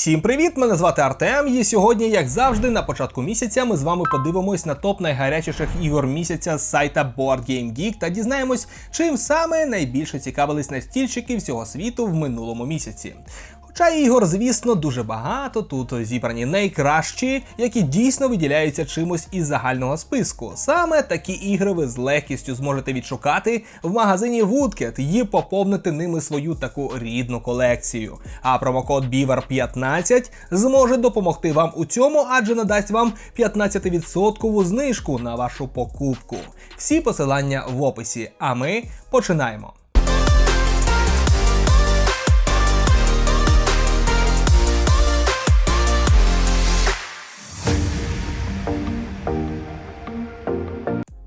Всім привіт! Мене звати Артем. І сьогодні, як завжди, на початку місяця ми з вами подивимось на топ найгарячіших ігор місяця з сайта Board Game Geek та дізнаємось, чим саме найбільше цікавились настільщики всього світу в минулому місяці. Хоча ігор, звісно, дуже багато. Тут зібрані найкращі, які дійсно виділяються чимось із загального списку. Саме такі ігри ви з легкістю зможете відшукати в магазині Woodcat і поповнити ними свою таку рідну колекцію. А промокод BEAVER15 зможе допомогти вам у цьому, адже надасть вам 15% знижку на вашу покупку. Всі посилання в описі. А ми починаємо.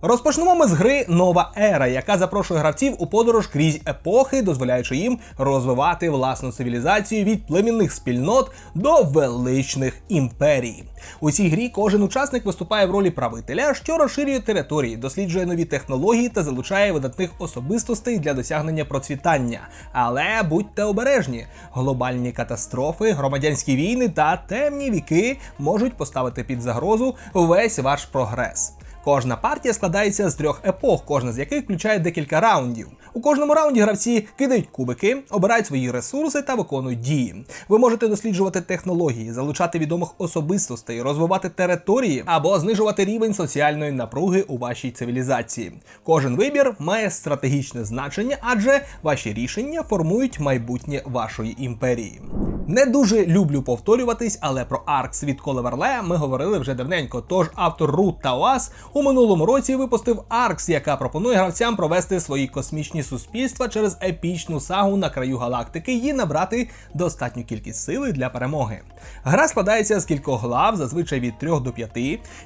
Розпочнемо ми з гри Нова Ера, яка запрошує гравців у подорож крізь епохи, дозволяючи їм розвивати власну цивілізацію від племінних спільнот до величних імперій. У цій грі кожен учасник виступає в ролі правителя, що розширює території, досліджує нові технології та залучає видатних особистостей для досягнення процвітання. Але будьте обережні, глобальні катастрофи, громадянські війни та темні віки можуть поставити під загрозу весь ваш прогрес. Кожна партія складається з трьох епох, кожна з яких включає декілька раундів. У кожному раунді гравці кидають кубики, обирають свої ресурси та виконують дії. Ви можете досліджувати технології, залучати відомих особистостей, розвивати території або знижувати рівень соціальної напруги у вашій цивілізації. Кожен вибір має стратегічне значення, адже ваші рішення формують майбутнє вашої імперії. Не дуже люблю повторюватись, але про Аркс від Колеверле ми говорили вже давненько. Тож автор Рут Тауас у минулому році випустив Аркс, яка пропонує гравцям провести свої космічні суспільства через епічну сагу на краю галактики і набрати достатню кількість сили для перемоги. Гра складається з кількох глав, зазвичай від 3 до 5,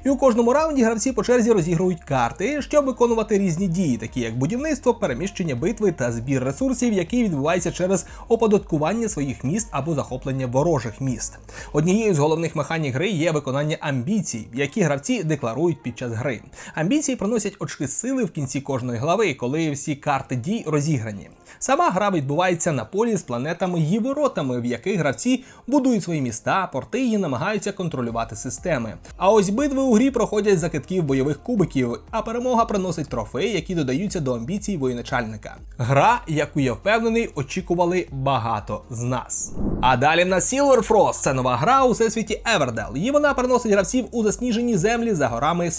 і у кожному раунді гравці по черзі розігрують карти, щоб виконувати різні дії, такі як будівництво, переміщення битви та збір ресурсів, які відбуваються через оподаткування своїх міст або захоплення ворожих міст. Однією з головних механік гри є виконання амбіцій, які гравці декларують під час гри. Амбіції приносять очки сили в кінці кожної глави, коли всі карти дій розіграні. Сама гра відбувається на полі з планетами і воротами, в яких гравці будують свої міста, порти і намагаються контролювати системи. А ось битви у грі проходять за китків бойових кубиків, а перемога приносить трофеї, які додаються до амбіцій воєначальника. Гра, яку я впевнений, очікували багато з нас. А далі на Silver Frost це нова гра у всесвіті Everdell, і вона переносить гравців у засніжені землі за горами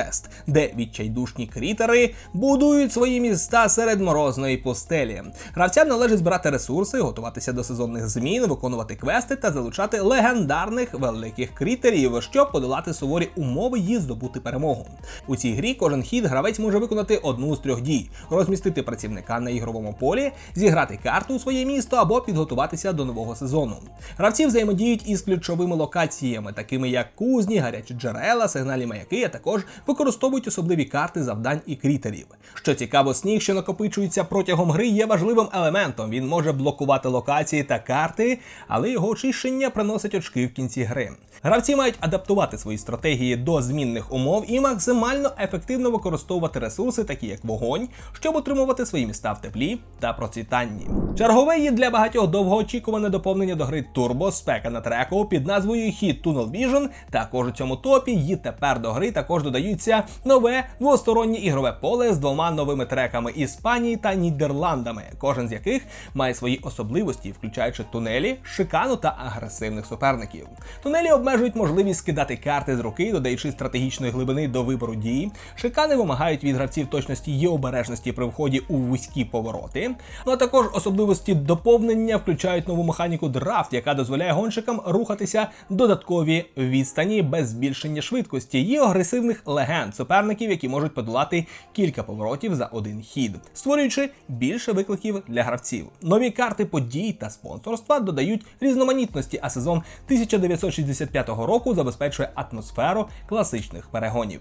Spycrest, де відчайдушні крітери будують свої міста серед морозної пустелі. Гравцям належить збирати ресурси, готуватися до сезонних змін, виконувати квести та залучати легендарних великих крітерів, щоб подолати суворі умови і здобути перемогу. У цій грі кожен хід гравець може виконати одну з трьох дій: розмістити працівника на ігровому полі, зіграти карту у своє місто або підготуватися до нового сезону. Гравці взаємодіють із ключовими локаціями, такими як кузні, гарячі джерела, сигнальні маяки, а також використовують особливі карти завдань і крітерів. Що цікаво, сніг, що накопичується протягом гри, є важливим елементом. Він може блокувати локації та карти, але його очищення приносить очки в кінці гри. Гравці мають адаптувати свої стратегії до змінних умов і максимально ефективно використовувати ресурси, такі як вогонь, щоб утримувати свої міста в теплі та процвітанні. Чергове є для багатьох довгоочікуване доповнення до гри Turbo спека на треку під назвою Hit Tunnel Vision. Також у цьому топі і тепер до гри також додаються нове двостороннє ігрове поле з двома новими треками Іспанії та Нідерландами, кожен з яких має свої особливості, включаючи тунелі, шикану та агресивних суперників. Тунелі обмежують можливість скидати карти з руки, додаючи стратегічної глибини до вибору дій. Шикани вимагають від гравців точності і обережності при вході у вузькі повороти. Ну а також особливості доповнення включають нову механіку драфт, яка дозволяє гонщикам рухатися додаткові відстані без збільшення швидкості і агресивних легенд суперників, які можуть подолати кілька поворотів за один хід, створюючи більше викликів для гравців. Нові карти подій та спонсорства додають різноманітності, а сезон 1965 року забезпечує атмосферу класичних перегонів.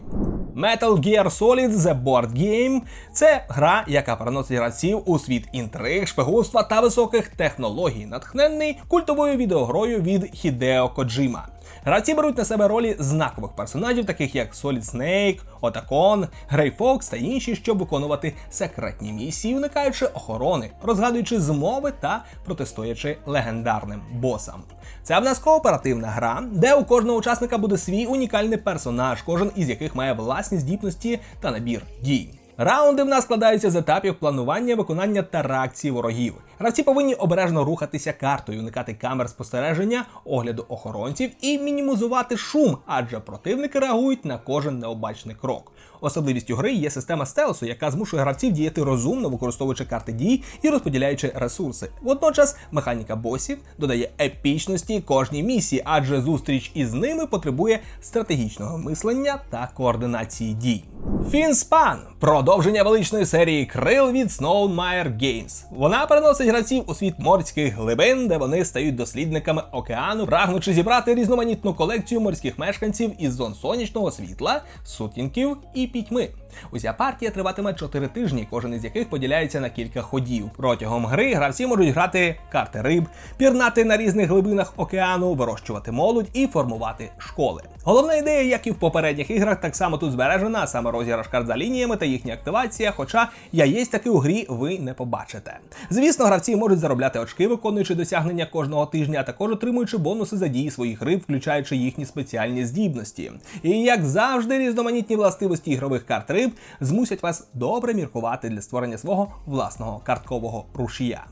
Metal Gear Solid The Board Game – це гра, яка переносить гравців у світ інтриг, шпигунства та високих технологій, натхненний культовою відеогрою від Хідео Коджима. Гравці беруть на себе ролі знакових персонажів, таких як Solid Snake, Отакон, Грей Фокс та інші, щоб виконувати секретні місії, уникаючи охорони, розгадуючи змови та протистоячи легендарним босам. Це в нас кооперативна гра, де у кожного учасника буде свій унікальний персонаж, кожен із яких має власні здібності та набір дій. Раунди в нас складаються з етапів планування, виконання та реакції ворогів. Гравці повинні обережно рухатися картою, уникати камер спостереження, огляду охоронців і мінімізувати шум, адже противники реагують на кожен необачний крок. Особливістю гри є система стелсу, яка змушує гравців діяти розумно, використовуючи карти дій і розподіляючи ресурси. Водночас механіка босів додає епічності кожній місії, адже зустріч із ними потребує стратегічного мислення та координації дій. Фінспан продовження величної серії крил від Snowmeyer Games. Вона переносить гравців у світ морських глибин, де вони стають дослідниками океану, прагнучи зібрати різноманітну колекцію морських мешканців із зон сонячного світла, сутінків і пітьми. Уся партія триватиме 4 тижні, кожен із яких поділяється на кілька ходів. Протягом гри гравці можуть грати карти риб, пірнати на різних глибинах океану, вирощувати молодь і формувати школи. Головна ідея, як і в попередніх іграх, так само тут збережена, саме розіграш карт за лініями та їхня активація. Хоча яєць таки у грі ви не побачите. Звісно, гравці можуть заробляти очки, виконуючи досягнення кожного тижня, а також отримуючи бонуси за дії своїх риб, включаючи їхні спеціальні здібності. І як завжди, різноманітні властивості ігрових карт риб змусять вас добре міркувати для створення свого власного карткового рушія.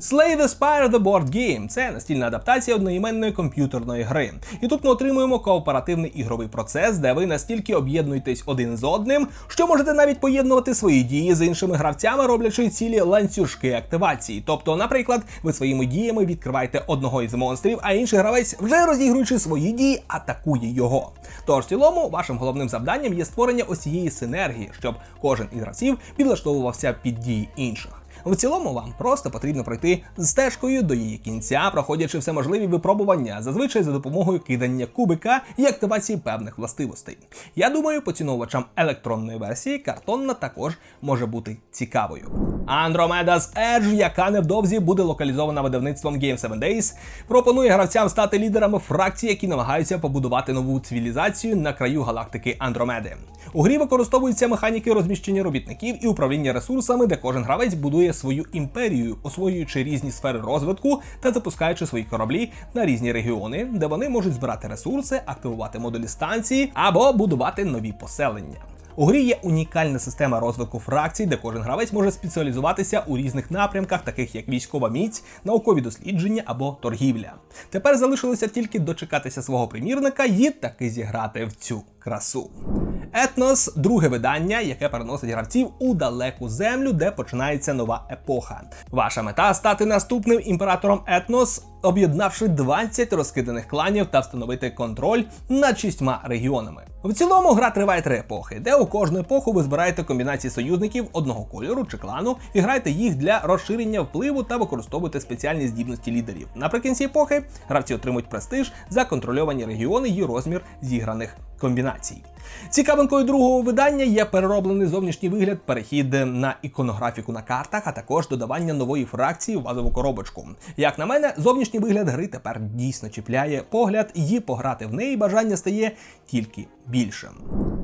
Slay the Spire The Board Game це настільна адаптація одноіменної комп'ютерної гри. І тут ми отримуємо кооперативний ігровий процес, де ви настільки об'єднуєтесь один з одним, що можете навіть поєднувати свої дії з іншими гравцями, роблячи цілі ланцюжки активації. Тобто, наприклад, ви своїми діями відкриваєте одного із монстрів, а інший гравець, вже розігруючи свої дії, атакує його. Тож, в цілому, вашим головним завданням є створення ось цієї синергії, щоб кожен із гравців підлаштовувався під дії інших. В цілому вам просто потрібно пройти стежкою до її кінця, проходячи все можливі випробування, зазвичай за допомогою кидання кубика і активації певних властивостей. Я думаю, поціновувачам електронної версії картонна також може бути цікавою. Andromeda's Edge, яка невдовзі буде локалізована видавництвом Game 7 Days, пропонує гравцям стати лідерами фракцій, які намагаються побудувати нову цивілізацію на краю галактики Андромеди. У грі використовуються механіки розміщення робітників і управління ресурсами, де кожен гравець будує свою імперію, освоюючи різні сфери розвитку та запускаючи свої кораблі на різні регіони, де вони можуть збирати ресурси, активувати модулі станції або будувати нові поселення. У грі є унікальна система розвитку фракцій, де кожен гравець може спеціалізуватися у різних напрямках, таких як військова міць, наукові дослідження або торгівля. Тепер залишилося тільки дочекатися свого примірника і таки зіграти в цю красу. Етнос друге видання, яке переносить гравців у далеку землю, де починається нова епоха. Ваша мета стати наступним імператором Етнос, об'єднавши 20 розкиданих кланів та встановити контроль над шістьма регіонами. В цілому гра триває три епохи, де у кожну епоху ви збираєте комбінації союзників одного кольору чи клану і граєте їх для розширення впливу та використовуєте спеціальні здібності лідерів. Наприкінці епохи гравці отримують престиж за контрольовані регіони і розмір зіграних комбінацій. Цікавинкою другого видання є перероблений зовнішній вигляд, перехід на іконографіку на картах, а також додавання нової фракції в базову коробочку. Як на мене, зовнішній вигляд гри тепер дійсно чіпляє погляд, і пограти в неї бажання стає тільки більшим.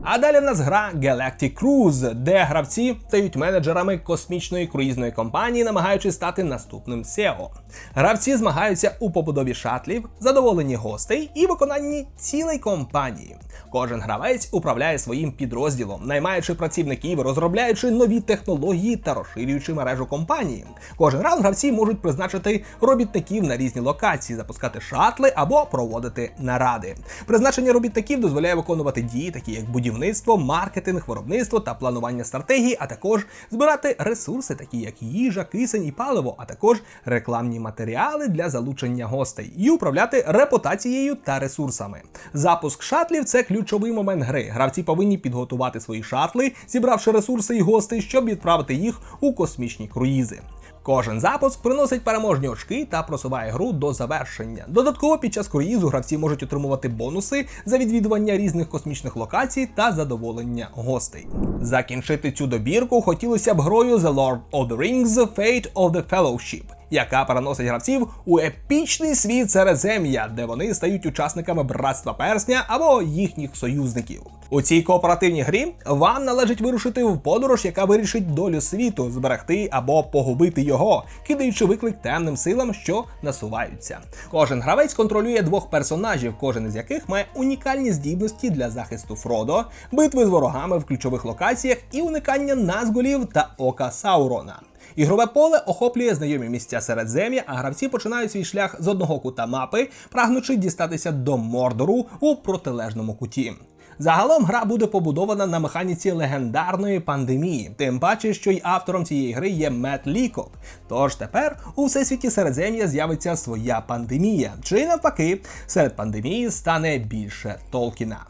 А далі в нас гра Galactic Cruise, де гравці стають менеджерами космічної круїзної компанії, намагаючись стати наступним SEO. Гравці змагаються у побудові шатлів, задоволенні гостей і виконанні цілої компанії. Кожен гравець управляє своїм підрозділом, наймаючи працівників, розробляючи нові технології та розширюючи мережу компанії. Кожен раунд гравці можуть призначити робітників на різні локації, запускати шатли або проводити наради. Призначення робітників дозволяє виконувати дії, такі як будівництво, маркетинг, виробництво та планування стратегії, а також збирати ресурси, такі як їжа, кисень і паливо, а також рекламні матеріали для залучення гостей, і управляти репутацією та ресурсами. Запуск шатлів це ключовий момент гри. Гравці повинні підготувати свої шатли, зібравши ресурси і гостей, щоб відправити їх у космічні круїзи. Кожен запуск приносить переможні очки та просуває гру до завершення. Додатково під час круїзу гравці можуть отримувати бонуси за відвідування різних космічних локацій та задоволення гостей. Закінчити цю добірку хотілося б грою The Lord of the Rings Fate of the Fellowship яка переносить гравців у епічний світ Середзем'я, де вони стають учасниками братства персня або їхніх союзників. У цій кооперативній грі вам належить вирушити в подорож, яка вирішить долю світу, зберегти або погубити його, кидаючи виклик темним силам, що насуваються. Кожен гравець контролює двох персонажів, кожен із яких має унікальні здібності для захисту Фродо, битви з ворогами в ключових локаціях і уникання назгулів та ока Саурона. Ігрове поле охоплює знайомі місця Середзем'я, а гравці починають свій шлях з одного кута мапи, прагнучи дістатися до Мордору у протилежному куті. Загалом гра буде побудована на механіці легендарної пандемії, тим паче, що й автором цієї гри є Мет Лікок. Тож тепер у всесвіті Середзем'я з'явиться своя пандемія, чи навпаки, серед пандемії стане більше Толкіна.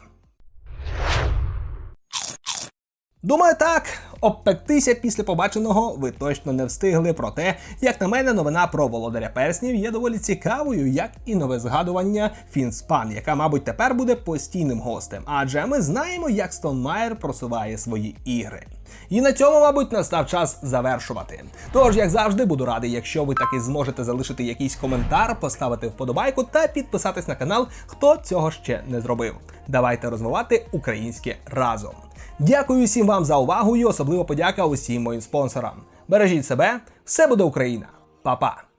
Думаю, так, обпектися після побаченого ви точно не встигли. Проте, як на мене, новина про володаря перснів є доволі цікавою, як і нове згадування Фінспан, яка, мабуть, тепер буде постійним гостем. Адже ми знаємо, як Стонмайер просуває свої ігри. І на цьому, мабуть, настав час завершувати. Тож, як завжди, буду радий, якщо ви таки зможете залишити якийсь коментар, поставити вподобайку та підписатись на канал, хто цього ще не зробив. Давайте розвивати українське разом. Дякую всім вам за увагу і особливо подяка усім моїм спонсорам. Бережіть себе, все буде Україна. Па-па!